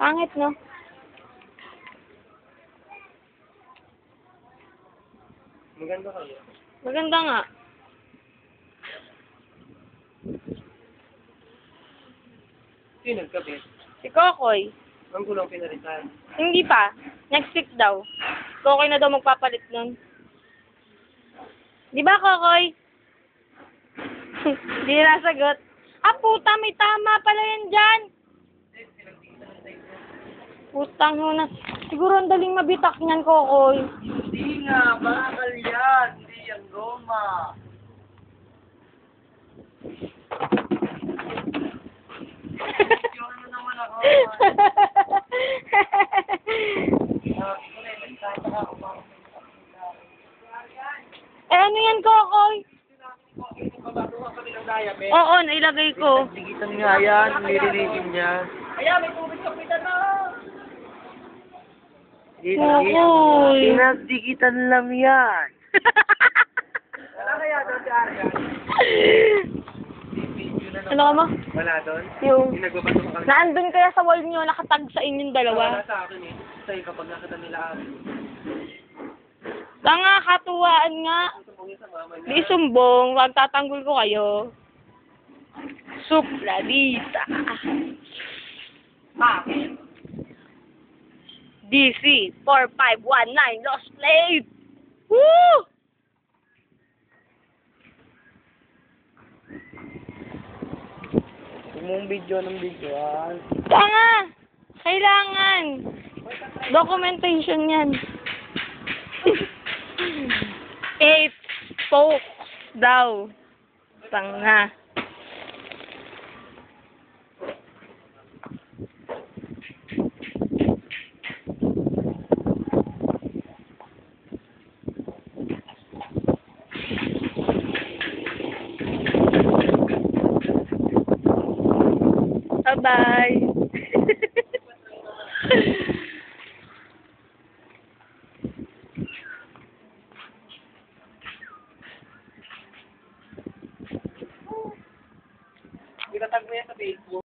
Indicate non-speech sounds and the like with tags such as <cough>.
Pangit, no? Maganda ka. Maganda nga. Sino nagkabit? Si Kokoy. Ang gulong pinalitan. Hindi pa. Next week daw. Kokoy na daw magpapalit nun. Di ba, Kokoy? <laughs> Hindi nasagot. Ah, puta, may tama pala yan dyan. Putang na. Siguro ang daling mabitak niyan, Kokoy. Hindi nga, bakal yan. Hindi yan goma. Yung ano naman ako. eh, ano yan, Kokoy? Oo, nailagay ko. Digitan nga yan, nililitin niya. Ayan, may tubig sa pitan na! Kokoy. Pinagdikitan lang yan. Wala kaya doon si Aryan? Ano ka mo? Wala doon? Yung, Yung nagbabato ka kami. naandun kaya sa wall niyo, nakatag sa inyong dalawa. Wala sa akin eh. Sa'yo kapag nakita nila ako. Tanga, katuwaan nga. Di sumbong, wag tatanggol ko kayo. Supladita. Bakit? DC 4519 Lost Plate. Woo! Mong video ng video ah. Tanga! Kailangan. Documentation yan. <laughs> Eight spokes daw. Tanga. Bye-bye. Itatag mo yan sa Facebook.